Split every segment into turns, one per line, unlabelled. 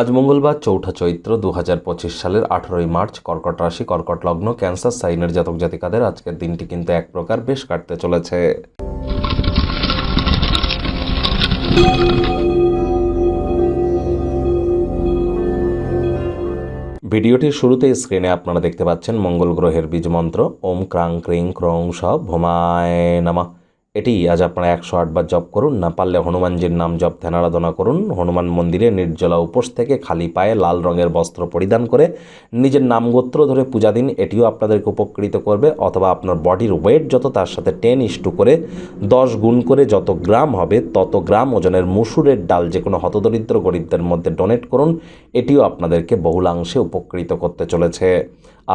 আজ মঙ্গলবার চৌঠা চৈত্র দু হাজার পঁচিশ সালের আঠেরোই মার্চ, কর্কট রাশি, কর্কট লগ্ন, ক্যান্সার, সাইনের জাতক জাতিকাদের আজকের দিনটি কিন্তু এক প্রকার বেশ কাটতে চলেছে। ভিডিওটির শুরুতে স্ক্রিনে আপনারা দেখতে পাচ্ছেন মঙ্গল গ্রহের বীজ মন্ত্র, ওম ক্রাং ক্রিং ক্রং স ভোমায় নামা। এটি আজ আপনারা একশো আটবার জপ করুন, না পারলে হনুমানজির নাম জপ, ধ্যান আরাধনা করুন। হনুমান মন্দিরে নির্জলা উপোস থেকে খালি পায়ে লাল রঙের বস্ত্র পরিধান করে নিজের নাম গোত্র ধরে পূজা দিন, এটিও আপনাদেরকে উপকৃত করবে। অথবা আপনার বডির ওয়েট যত, তার সাথে টেন ইস্টু করে দশ গুণ করে যত গ্রাম হবে, তত গ্রাম ওজনের মুসুরের ডাল যে কোনো হতদরিদ্র গরিবদের মধ্যে ডোনেট করুন। এটিও আপনাদেরকে বহুলাংশে উপকৃত করতে চলেছে।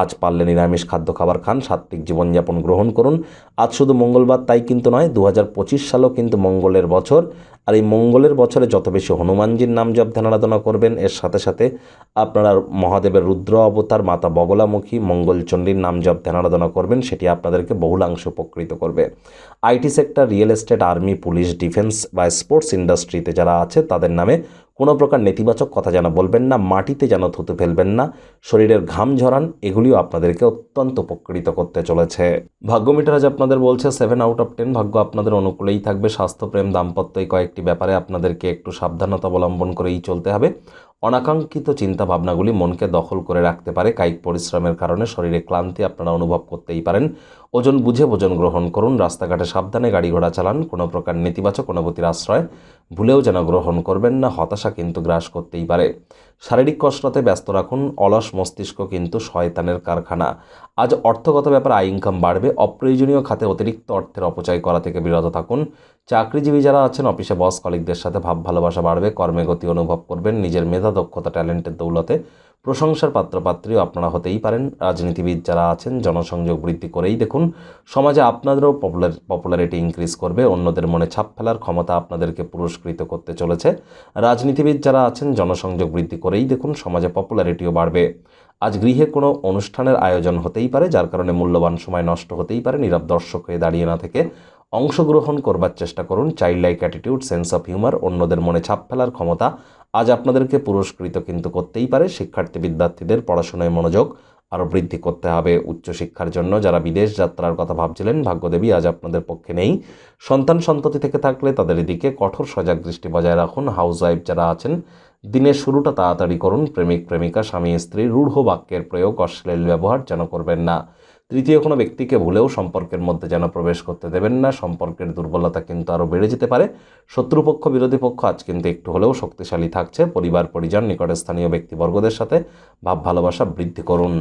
আজ পারলে নিরামিষ খাদ্য খাবার খান, সাত্ত্বিক জীবনযাপন গ্রহণ করুন। আজ শুধু মঙ্গলবার, তাই কিন্তু নয় দু হাজার সালও কিন্তু মঙ্গলের বছর। আর এই মঙ্গলের বছরে যত বেশি হনুমানজির নাম জপ, ধ্যান আরাধনা করবেন, এর সাথে সাথে আপনারা মহাদেবের রুদ্র অবতার, মাতা বগলামুখী, মঙ্গলচণ্ডীর নাম জপ, ধ্যান আরাধনা করবেন, সেটি আপনাদেরকে বহুলাংশ উপকৃত করবে। IT sector, real estate, army, police, defence বা স্পোর্টস ইন্ডাস্ট্রিতে যারা আছে, তাদের নামে কোনো প্রকার নেতিবাচক কথা যেন বলবেন না, মাটিতে যেন থুতে ফেলবেন না, শরীরের ঘাম ঝরান, এগুলিও আপনাদেরকে অত্যন্ত উপকৃত করতে চলেছে। ভাগ্য মিটার আজ আপনাদের বলছে সেভেন আউট অফ টেন ভাগ্য আপনাদের অনুকূলেই থাকবে স্বাস্থ্যপ্রেম দাম্পত্য এই কয়েকটি ব্যাপারে আপনাদেরকে একটু সাবধানতা অবলম্বন করেই চলতে হবে। অনাকাঙ্ক্ষিত চিন্তা ভাবনাগুলি মনকে দখল করে রাখতে পারে। কায়িক পরিশ্রমের কারণে শরীরে ক্লান্তি আপনারা অনুভব করতেই পারেন। ওজন বুঝে ওজন গ্রহণ করুন। রাস্তাঘাটে সাবধানে গাড়ি ঘোড়া চালান। কোনো প্রকার নেতিবাচক অনুভূতির আশ্রয় ভুলেও যেন গ্রহণ করবেন না। হতাশা কিন্তু গ্রাস করতেই পারে। শারীরিক কসরতে ব্যস্ত রাখুন। অলস মস্তিষ্ক কিন্তু শয়তানের কারখানা। আজ অর্থগত ব্যাপারে আয় ইনকাম বাড়বে, অপ্রয়োজনীয় খাতে অতিরিক্ত অর্থের অপচয় করা থেকে বিরত থাকুন। চাকরিজীবী যারা আছেন, অফিসে বস কলিকদের সাথে ভাব ভালোবাসা বাড়বে, কর্মে গতি অনুভব করবেন, নিজের মেধা, দক্ষতা ট্যালেন্টের দৌলতে প্রশংসার পাত্রপাত্রীও আপনারা হতেই পারেন। রাজনীতিবিদ যারা আছেন, জনসংযোগ বৃদ্ধি করেই দেখুন। সমাজে আপনাদেরও পপুলার পপুলারিটি ইনক্রিজ করবে। অন্যদের মনে ছাপ ফেলার ক্ষমতা আপনাদেরকে পুরস্কৃত করতে চলেছে। রাজনীতিবিদ যারা আছেন, জনসংযোগ বৃদ্ধি করেই দেখুন, সমাজে পপুলারিটিও বাড়বে। আজ গৃহে কোনো অনুষ্ঠানের আয়োজন হতেই পারে, যার কারণে মূল্যবান সময় নষ্ট হতেই পারে। নীরব দর্শক হয়ে দাঁড়িয়ে না থেকে অংশগ্রহণ করবার চেষ্টা করুন। Child like attitude sense of humour অন্যদের মনে ছাপ ফেলার ক্ষমতা আজ আপনাদেরকে পুরস্কৃত কিন্তু করতেই পারে। শিক্ষার্থী, বিদ্যার্থীদের পড়াশোনায় মনোযোগ আরও বৃদ্ধি করতে হবে উচ্চশিক্ষার জন্য। যারা বিদেশ যাত্রার কথা ভাবছিলেন, ভাগ্যদেবী আজ আপনাদের পক্ষে নেই। সন্তান সন্ততি থেকে থাকলে তাদের এদিকে কঠোর সজাগ দৃষ্টি বজায় রাখুন। হাউস ওয়াইফ যারা আছেন, দিনের শুরুটা তাড়াতাড়ি করুন। প্রেমিক, প্রেমিকা, স্বামী, স্ত্রী, রূঢ় বাক্যের প্রয়োগ, অশ্লীল ব্যবহার যেন করবেন না। তৃতীয় কোনো ব্যক্তিকে ভুলেও সম্পর্কের মধ্যে যেন প্রবেশ করতে দেবেন না, সম্পর্কের দুর্বলতা কিন্তু আরও বেড়ে যেতে পারে। শত্রুপক্ষ, বিরোধী পক্ষ আজ কিন্তু একটু হলেও শক্তিশালী থাকছে। পরিবার, পরিজন নিকটস্থানীয় ব্যক্তিবর্গদের সাথে ভাব, ভালোবাসা বৃদ্ধি করুন।